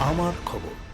আমার খবর।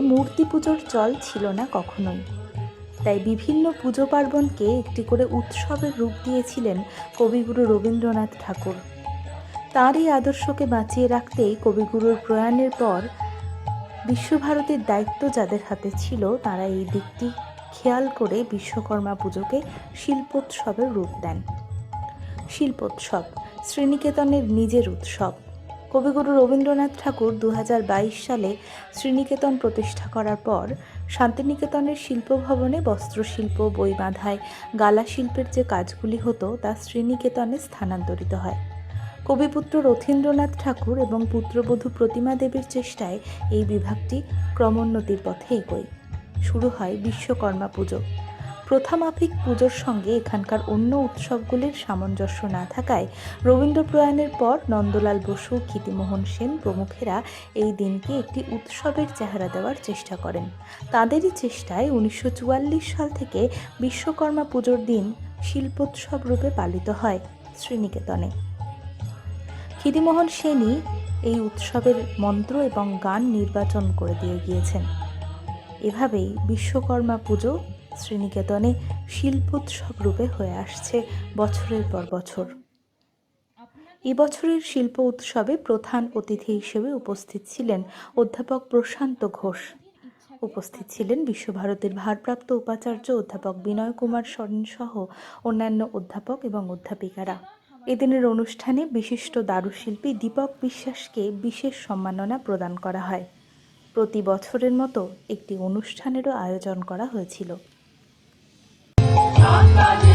মূর্তি পুজোর চল ছিল না কখনোই। তাই বিভিন্ন পুজো পার্বণকে একটি করে উৎসবের রূপ দিয়েছিলেন কবিগুরু রবীন্দ্রনাথ ঠাকুর। তাঁরই আদর্শকে বাঁচিয়ে রাখতেই কবিগুরুর প্রয়াণের পর বিশ্বভারতীর দায়িত্ব যাদের হাতে ছিল, তারা এই দিকটি খেয়াল করে বিশ্বকর্মা পুজোকে শিল্পোৎসবের রূপ দেন। শিল্পোৎসব, শ্রীনিকেতনের নিজের উৎসব। কবিগুরু রবীন্দ্রনাথ ঠাকুর দু হাজার বাইশ সালে শ্রীনিকেতন প্রতিষ্ঠা করার পর শান্তিনিকেতনের শিল্পভবনে বস্ত্রশিল্প, বই বাঁধায়। গালা শিল্পের যে কাজগুলি হতো, তা শ্রীনিকেতনে স্থানান্তরিত হয়। কবিপুত্র রথীন্দ্রনাথ ঠাকুর এবং পুত্রবধূ প্রতিমা দেবীর চেষ্টায় এই বিভাগটি ক্রমোন্নতির পথে এগোয়। শুরু হয় বিশ্বকর্মা পুজো। প্রথামাফিক পুজোর সঙ্গে এখানকার অন্য উৎসবগুলির সামঞ্জস্য না থাকায় রবীন্দ্র প্রয়াণের পর নন্দলাল বসু, ক্ষিতিমোহন সেন প্রমুখেরা এই দিনকে একটি উৎসবের চেহারা দেওয়ার চেষ্টা করেন। তাদেরই চেষ্টায় উনিশশো চুয়াল্লিশ সাল থেকে বিশ্বকর্মা পুজোর দিন শিল্পোৎসব রূপে পালিত হয় শ্রীনিকেতনে। ক্ষিতিমোহন সেনই এই উৎসবের মন্ত্র এবং গান নির্বাচন করে দিয়ে গিয়েছেন। এভাবেই বিশ্বকর্মা পুজো শ্রীনিকেতনে শিল্পোৎসব রূপে হয়ে আসছে বছরের পর বছর। এবছরের শিল্প উৎসবে প্রধান অতিথি হিসেবে উপস্থিত ছিলেন অধ্যাপক প্রশান্ত ঘোষ। উপস্থিত ছিলেন বিশ্বভারতীর ভারপ্রাপ্ত উপাচার্য অধ্যাপক বিনয় কুমার সরেন সহ অন্যান্য অধ্যাপক এবং অধ্যাপিকারা। এদিনের অনুষ্ঠানে বিশিষ্ট দারুশিল্পী দীপক বিশ্বাসকে বিশেষ সম্মাননা প্রদান করা হয়। প্রতি বছরের মতো একটি অনুষ্ঠানেরও আয়োজন করা হয়েছিল। প্রায়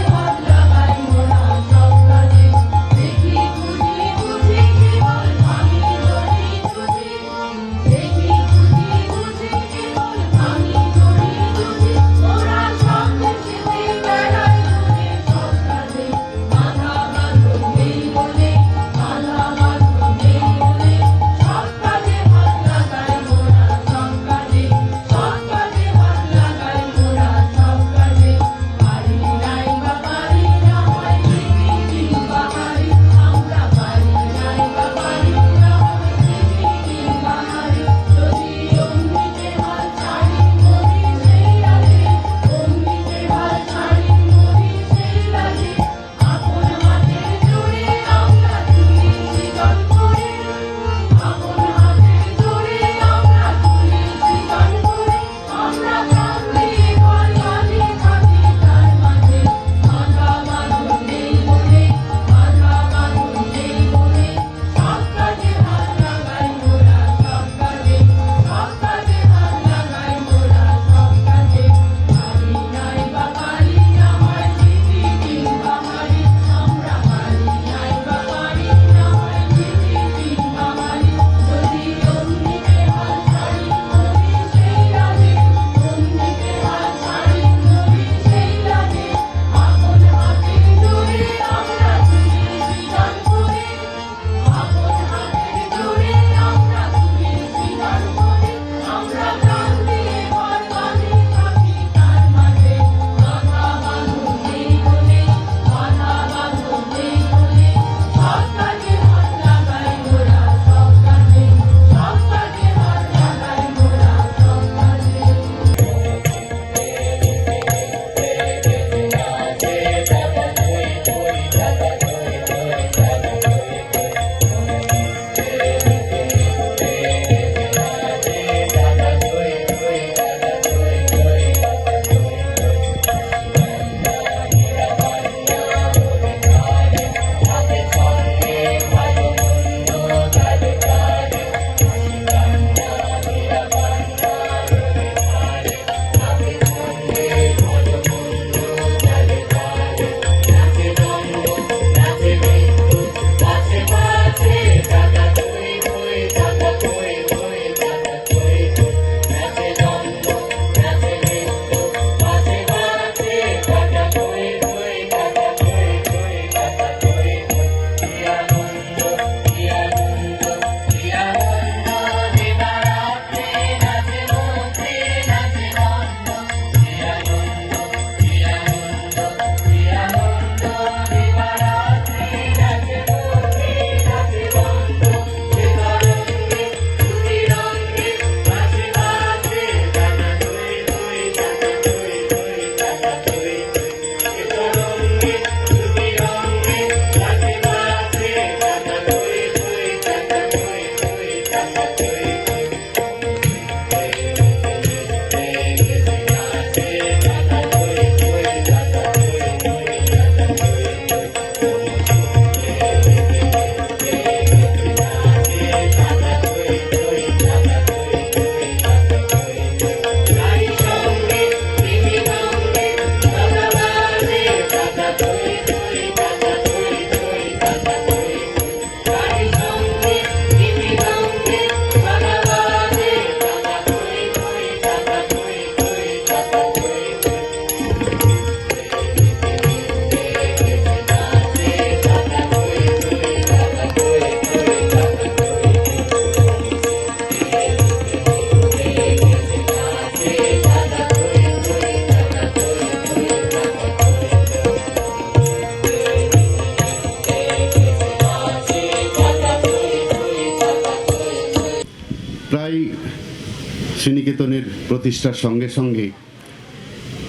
শ্রীনিকেতনের প্রতিষ্ঠার সঙ্গে সঙ্গে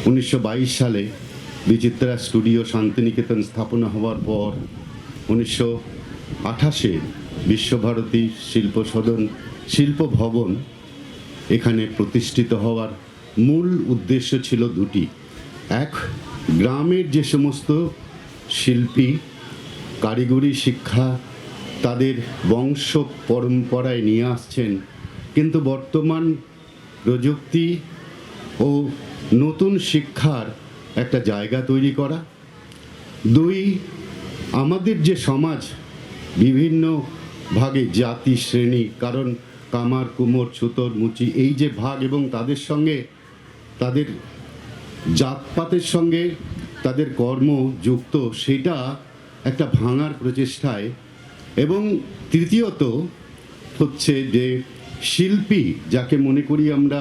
উনিশশো বাইশ সালে বিচিত্রা স্টুডিও শান্তিনিকেতন স্থাপনা হওয়ার পর উনিশশো আঠাশে বিশ্বভারতী শিল্প সদন, শিল্প ভবন এখানে প্রতিষ্ঠিত হওয়ার মূল উদ্দেশ্য ছিল দুটি। এক, গ্রামের যে সমস্ত শিল্পী, কারিগরি শিক্ষা তাদের বংশ পরম্পরায় নিয়ে আসছেন, কিন্তু বর্তমান প্রযুক্তি ও নতুন শিক্ষার একটা জায়গা তৈরি করা। দুই, আমাদের যে সমাজ, বিভিন্ন ভাগে জাতি, শ্রেণি, কারণ কামার, কুমোর ছুতর মুচি, এই যে ভাগ এবং তাদের সঙ্গে তাদের জাতপাতের সঙ্গে তাদের কর্ম যুক্ত, সেটা একটা ভাঙার প্রচেষ্টায়। এবং তৃতীয়ত হচ্ছে যে শিল্পী, যাকে মনে করি আমরা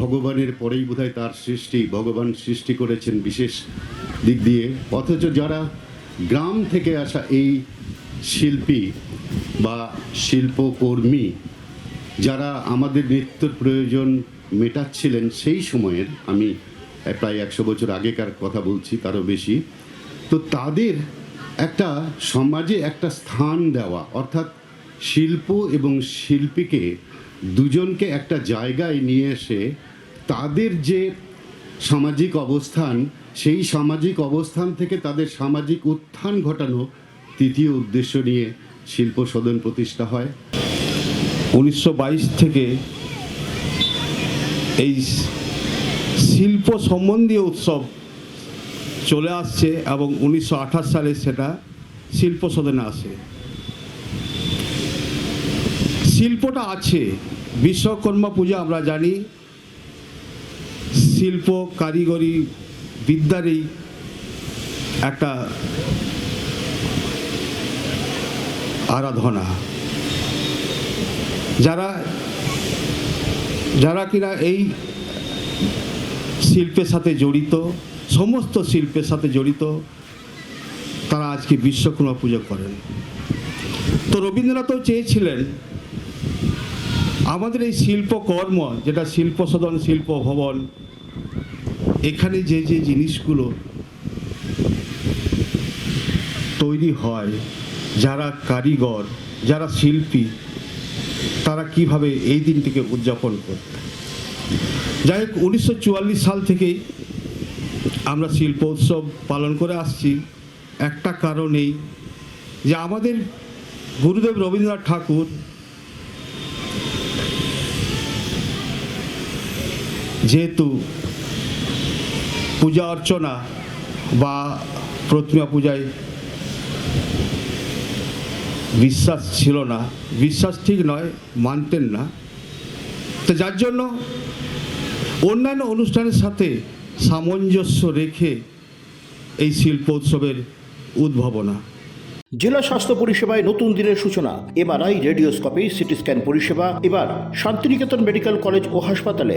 ভগবানের পরেই বোধহয় তার সৃষ্টি, ভগবান সৃষ্টি করেছেন বিশেষ দিক দিয়ে। অথচ যারা গ্রাম থেকে আসা এই শিল্পী বা শিল্পকর্মী, যারা আমাদের নিত্যর প্রয়োজন মেটাচ্ছিলেন সেই সময়ের, আমি প্রায় একশো বছর আগেকার কথা বলছি, তারও বেশি, তো তাদের একটা সমাজে একটা স্থান দেওয়া, অর্থাৎ শিল্প এবং শিল্পীকে দুজনকে একটা জায়গায় নিয়ে এসে তাদের যে সামাজিক অবস্থান, সেই সামাজিক অবস্থান থেকে তাদের সামাজিক উত্থান ঘটানো তৃতীয় উদ্দেশ্য নিয়ে শিল্প সদন প্রতিষ্ঠা হয়। উনিশশো বাইশ থেকে এই শিল্প সম্বন্ধীয় উৎসব চলে আসছে এবং উনিশশো আঠাশ সালে সেটা শিল্প সদনে আসে। শিল্পটা আছে। বিশ্বকর্মা পূজা আমরা জানি, শিল্প, কারিগরি বিদ্যারই একটা আরাধনা। যারা যারা কিনা এই শিল্পের সাথে জড়িত, সমস্ত শিল্পের সাথে জড়িত, তারা আজকে বিশ্বকর্মা পুজো করেন। তো রবীন্দ্রনাথও চেয়েছিলেন আমাদের এই শিল্পকর্ম যেটা শিল্প সদন, শিল্প ভবন, এখানে যে যে জিনিসগুলো তৈরি হয়, যারা কারিগর, যারা শিল্পী, তারা কীভাবে এই দিনটিকে উদযাপন করত যাই হোক, উনিশশো চুয়াল্লিশ সাল থেকেই আমরা শিল্প উৎসব পালন করে আসছি। একটা কারণেই যে, আমাদের গুরুদেব রবীন্দ্রনাথ ঠাকুর যেহেতু পূজা অর্চনা বা প্রতিমা পূজায় বিশ্বাস ছিল না, বিশ্বাস ঠিক নয়, মানতেন না। তো যার জন্য অন্যান্য অনুষ্ঠানের সাথে সামঞ্জস্য রেখে এই শিল্প উৎসবের উদ্ভাবনা। জেলা স্বাস্থ্য পরিষেবায় নতুন দিনের সূচনা, এমআরআই, রেডিওস্কোপি সিটি স্ক্যান পরিষেবা, এবার শান্তিনিকেতন মেডিকেল কলেজ ও হাসপাতালে